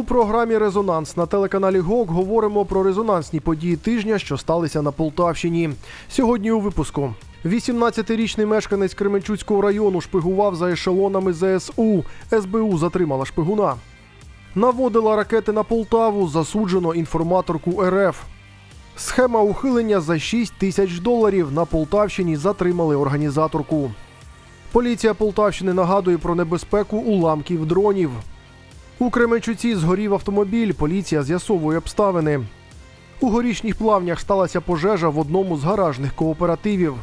У програмі Резонанс на телеканалі ГОК говоримо про резонансні події тижня, що сталися на Полтавщині. Сьогодні у випуску. 18-річний мешканець Кременчуцького району шпигував за ешелонами ЗСУ. СБУ затримала шпигуна. Наводила ракети на Полтаву, засуджено інформаторку РФ. Схема ухилення за 6 тисяч доларів на Полтавщині затримали організаторку. Поліція Полтавщини нагадує про небезпеку уламків дронів. У Кременчуці згорів автомобіль. Поліція з'ясовує обставини. У горішніх плавнях сталася пожежа в одному з гаражних кооперативів.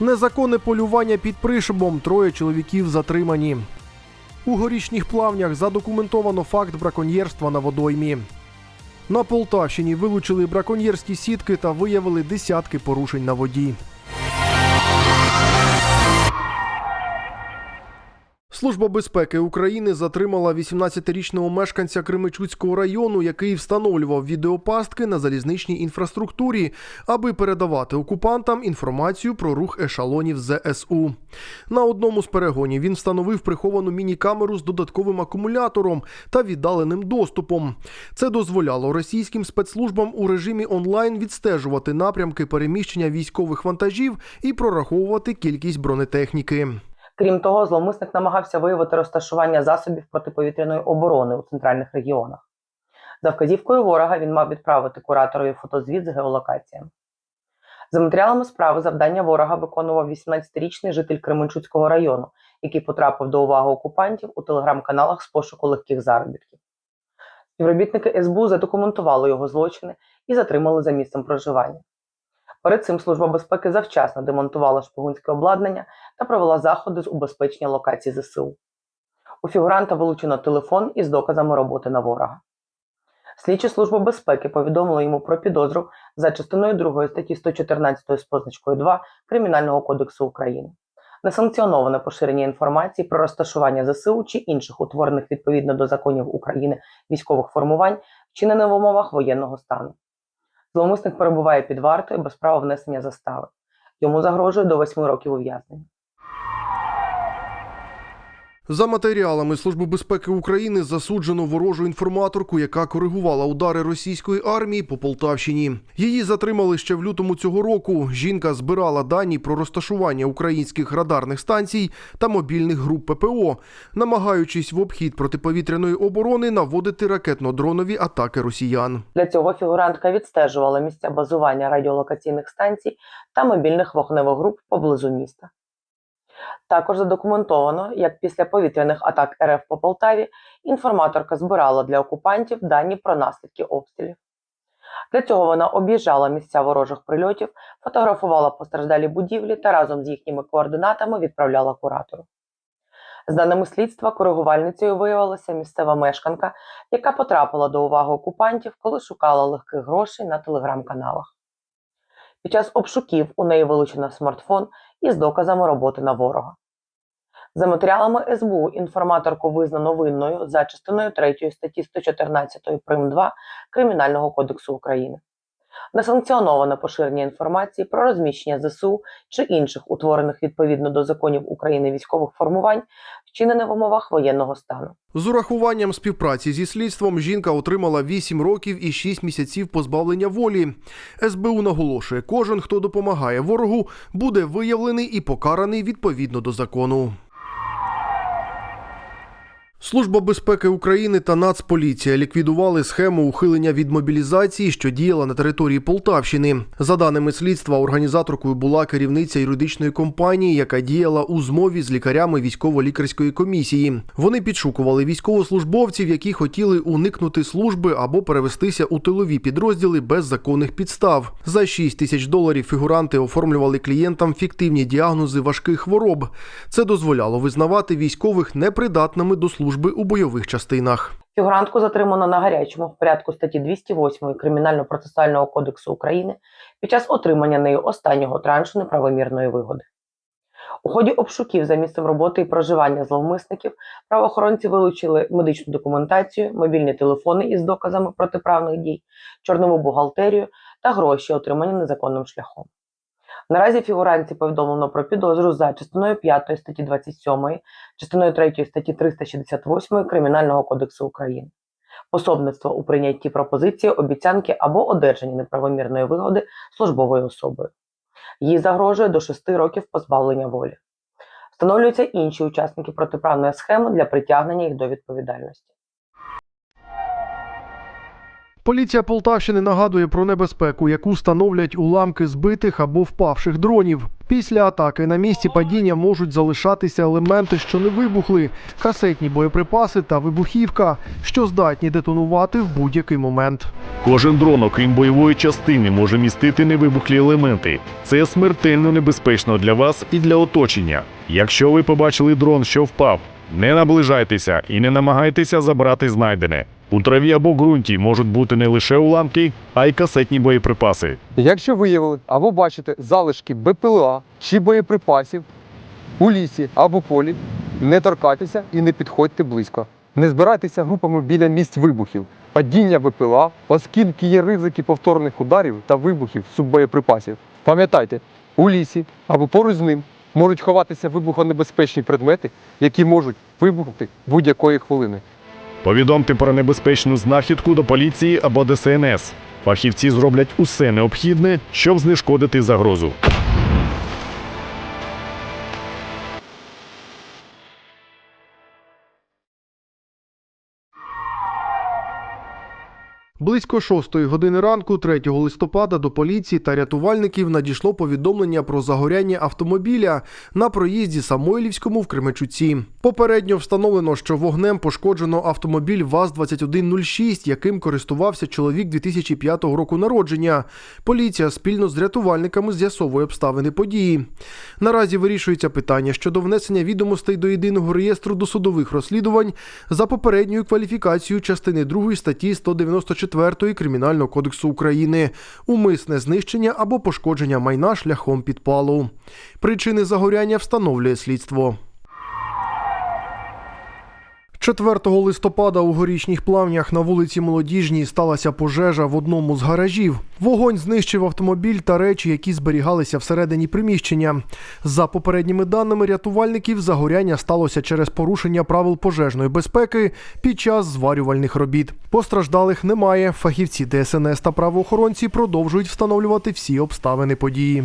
Незаконне полювання під пришибом. Троє чоловіків затримані. У горішніх плавнях задокументовано факт браконьєрства на водоймі. На Полтавщині вилучили браконьєрські сітки та виявили десятки порушень на воді. Служба безпеки України затримала 18-річного мешканця Кременчуцького району, який встановлював відеопастки на залізничній інфраструктурі, аби передавати окупантам інформацію про рух ешалонів ЗСУ. На одному з перегонів він встановив приховану міні-камеру з додатковим акумулятором та віддаленим доступом. Це дозволяло російським спецслужбам у режимі онлайн відстежувати напрямки переміщення військових вантажів і прораховувати кількість бронетехніки. Крім того, зловмисник намагався виявити розташування засобів протиповітряної оборони у центральних регіонах. За вказівкою ворога він мав відправити кураторові фотозвіт з геолокаціями. За матеріалами справи завдання ворога виконував 18-річний житель Кременчуцького району, який потрапив до уваги окупантів у телеграм-каналах з пошуку легких заробітків. Співробітники СБУ задокументували його злочини і затримали за місцем проживання. Перед цим Служба безпеки завчасно демонтувала шпигунське обладнання та провела заходи з убезпечення локацій ЗСУ. У фігуранта вилучено телефон із доказами роботи на ворога. Слідчі Служби безпеки повідомили йому про підозру за частиною 2 статті 114 з позначкою 2 Кримінального кодексу України. Несанкціоноване поширення інформації про розташування ЗСУ чи інших утворених відповідно до законів України військових формувань, вчинене в умовах воєнного стану. Зловмисник перебуває під вартою без права внесення застави. Йому загрожує до 8 років ув'язнення. За матеріалами Служби безпеки України засуджено ворожу інформаторку, яка коригувала удари російської армії по Полтавщині. Її затримали ще в лютому цього року. Жінка збирала дані про розташування українських радарних станцій та мобільних груп ППО, намагаючись в обхід протиповітряної оборони наводити ракетно-дронові атаки росіян. Для цього фігурантка відстежувала місця базування радіолокаційних станцій та мобільних вогневих груп поблизу міста. Також задокументовано, як після повітряних атак РФ по Полтаві інформаторка збирала для окупантів дані про наслідки обстрілів. Для цього вона об'їжджала місця ворожих прильотів, фотографувала постраждалі будівлі та разом з їхніми координатами відправляла куратору. З даними слідства, коригувальницею виявилася місцева мешканка, яка потрапила до уваги окупантів, коли шукала легких грошей на телеграм-каналах. Під час обшуків у неї вилучено смартфон із доказами роботи на ворога. За матеріалами СБУ інформаторку визнано винною за частиною 3 статті 114 прим. 2 Кримінального кодексу України. Несанкціоноване поширення інформації про розміщення ЗСУ чи інших утворених відповідно до законів України військових формувань, вчинене в умовах воєнного стану. З урахуванням співпраці зі слідством жінка отримала 8 років і 6 місяців позбавлення волі. СБУ наголошує, кожен, хто допомагає ворогу, буде виявлений і покараний відповідно до закону. Служба безпеки України та Нацполіція ліквідували схему ухилення від мобілізації, що діяла на території Полтавщини. За даними слідства, організаторкою була керівниця юридичної компанії, яка діяла у змові з лікарями військово-лікарської комісії. Вони підшукували військовослужбовців, які хотіли уникнути служби або перевестися у тилові підрозділи без законних підстав. За 6 тисяч доларів фігуранти оформлювали клієнтам фіктивні діагнози важких хвороб. Це дозволяло визнавати військових непридатними до служби у бойових частинах. Фігурантку затримано на гарячому в порядку статті 208 Кримінально-процесуального кодексу України під час отримання нею останнього траншу неправомірної вигоди. У ході обшуків за місцем роботи і проживання зловмисників правоохоронці вилучили медичну документацію, мобільні телефони із доказами протиправних дій, чорнову бухгалтерію та гроші, отримані незаконним шляхом. Наразі фігуранці повідомлено про підозру за частиною 5 статті 27, частиною 3 статті 368 Кримінального кодексу України. пособництво у прийнятті пропозиції, обіцянки або одержанні неправомірної вигоди службовою особою. Їй загрожує до 6 років позбавлення волі. Встановлюються інші учасники протиправної схеми для притягнення їх до відповідальності. Поліція Полтавщини нагадує про небезпеку, яку становлять уламки збитих або впавших дронів. Після атаки на місці падіння можуть залишатися елементи, що не вибухли, касетні боєприпаси та вибухівка, що здатні детонувати в будь-який момент. Кожен дрон, окрім бойової частини, може містити невибухлі елементи. Це смертельно небезпечно для вас і для оточення. Якщо ви побачили дрон, що впав, не наближайтеся і не намагайтеся забрати знайдене. У траві або ґрунті можуть бути не лише уламки, а й касетні боєприпаси. Якщо виявили або бачите залишки БПЛА чи боєприпасів у лісі або полі, не торкайтеся і не підходьте близько. Не збирайтеся групами біля місць вибухів, падіння БПЛА, оскільки є ризики повторних ударів та вибухів суббоєприпасів. Пам'ятайте, у лісі або поруч з ним можуть ховатися вибухонебезпечні предмети, які можуть вибухнути будь-якої хвилини. Повідомте про небезпечну знахідку до поліції або ДСНС. Фахівці зроблять усе необхідне, щоб знешкодити загрозу. Близько 6 години ранку, 3 листопада, до поліції та рятувальників надійшло повідомлення про загоряння автомобіля на проїзді Самойлівському в Кременчуці. Попередньо встановлено, що вогнем пошкоджено автомобіль ВАЗ-2106, яким користувався чоловік 2005 року народження. Поліція спільно з рятувальниками з'ясовує обставини події. Наразі вирішується питання щодо внесення відомостей до єдиного реєстру досудових розслідувань за попередньою кваліфікацією частини 2 статті 194 Кримінального кодексу України умисне знищення або пошкодження майна шляхом підпалу. Причини загоряння встановлює слідство. 4 листопада у горішніх плавнях на вулиці Молодіжній сталася пожежа в одному з гаражів. Вогонь знищив автомобіль та речі, які зберігалися всередині приміщення. За попередніми даними рятувальників, загоряння сталося через порушення правил пожежної безпеки під час зварювальних робіт. Постраждалих немає. Фахівці ДСНС та правоохоронці продовжують встановлювати всі обставини події.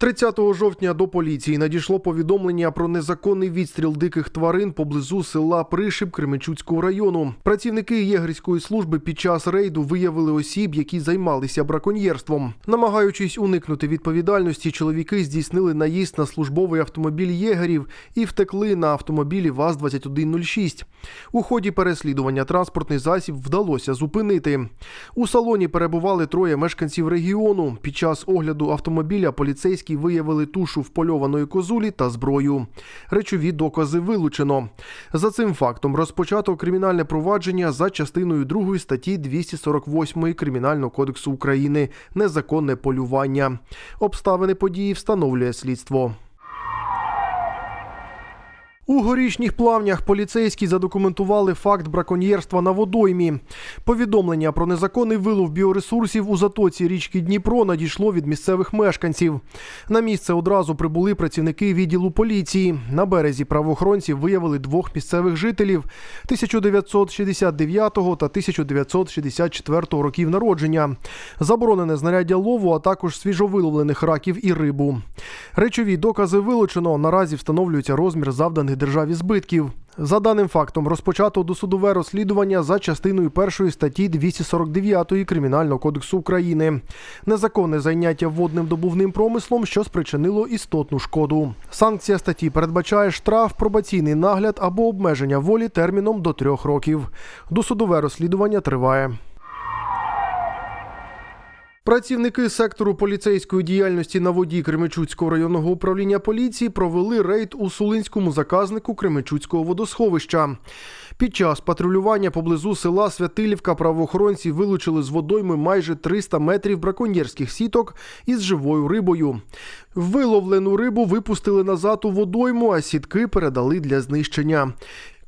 30 жовтня до поліції надійшло повідомлення про незаконний відстріл диких тварин поблизу села Пришиб Кременчуцького району. Працівники єгерської служби під час рейду виявили осіб, які займалися браконьєрством. Намагаючись уникнути відповідальності, чоловіки здійснили наїзд на службовий автомобіль єгерів і втекли на автомобілі ВАЗ-2106. У ході переслідування транспортний засіб вдалося зупинити. У салоні перебували троє мешканців регіону. Під час огляду автомобіля поліцейські виявили тушу впольованої козулі та зброю. Речові докази вилучено. За цим фактом розпочато кримінальне провадження за частиною 2 статті 248 Кримінального кодексу України незаконне полювання. Обставини події встановлює слідство. У горішніх плавнях поліцейські задокументували факт браконьєрства на водоймі. Повідомлення про незаконний вилов біоресурсів у затоці річки Дніпро надійшло від місцевих мешканців. На місце одразу прибули працівники відділу поліції. На березі правоохоронці виявили двох місцевих жителів 1969 та 1964 років народження, заборонене знаряддя лову, а також свіжовиловлених раків і рибу. Речові докази вилучено. Наразі встановлюється розмір завданих державі збитків. За даним фактом розпочато досудове розслідування за частиною першої статті 249 Кримінального кодексу України. Незаконне зайняття водним добувним промислом, що спричинило істотну шкоду. Санкція статті передбачає штраф, пробаційний нагляд або обмеження волі терміном до трьох років. Досудове розслідування триває. Працівники сектору поліцейської діяльності на воді Кременчуцького районного управління поліції провели рейд у Сулинському заказнику Кременчуцького водосховища. Під час патрулювання поблизу села Святилівка правоохоронці вилучили з водойми майже 300 метрів браконьєрських сіток із живою рибою. Виловлену рибу випустили назад у водойму, а сітки передали для знищення.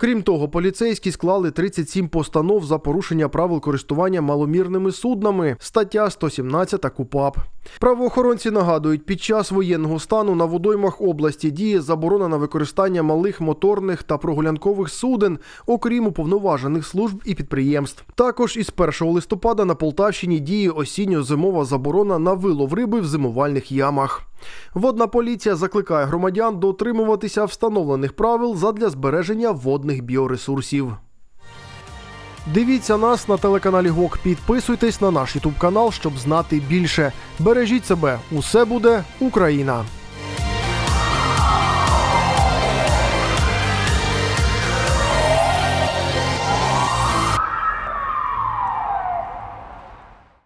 Крім того, поліцейські склали 37 постанов за порушення правил користування маломірними суднами, стаття 117 КУПАП. Правоохоронці нагадують, під час воєнного стану на водоймах області діє заборона на використання малих моторних та прогулянкових суден, окрім уповноважених служб і підприємств. Також із 1 листопада на Полтавщині діє осінньо-зимова заборона на вилов риби в зимувальних ямах. Водна поліція закликає громадян дотримуватися встановлених правил задля збереження водних біоресурсів. Дивіться нас на телеканалі ГОК. Підписуйтесь на наш Ютуб канал, щоб знати більше. Бережіть себе. Усе буде Україна!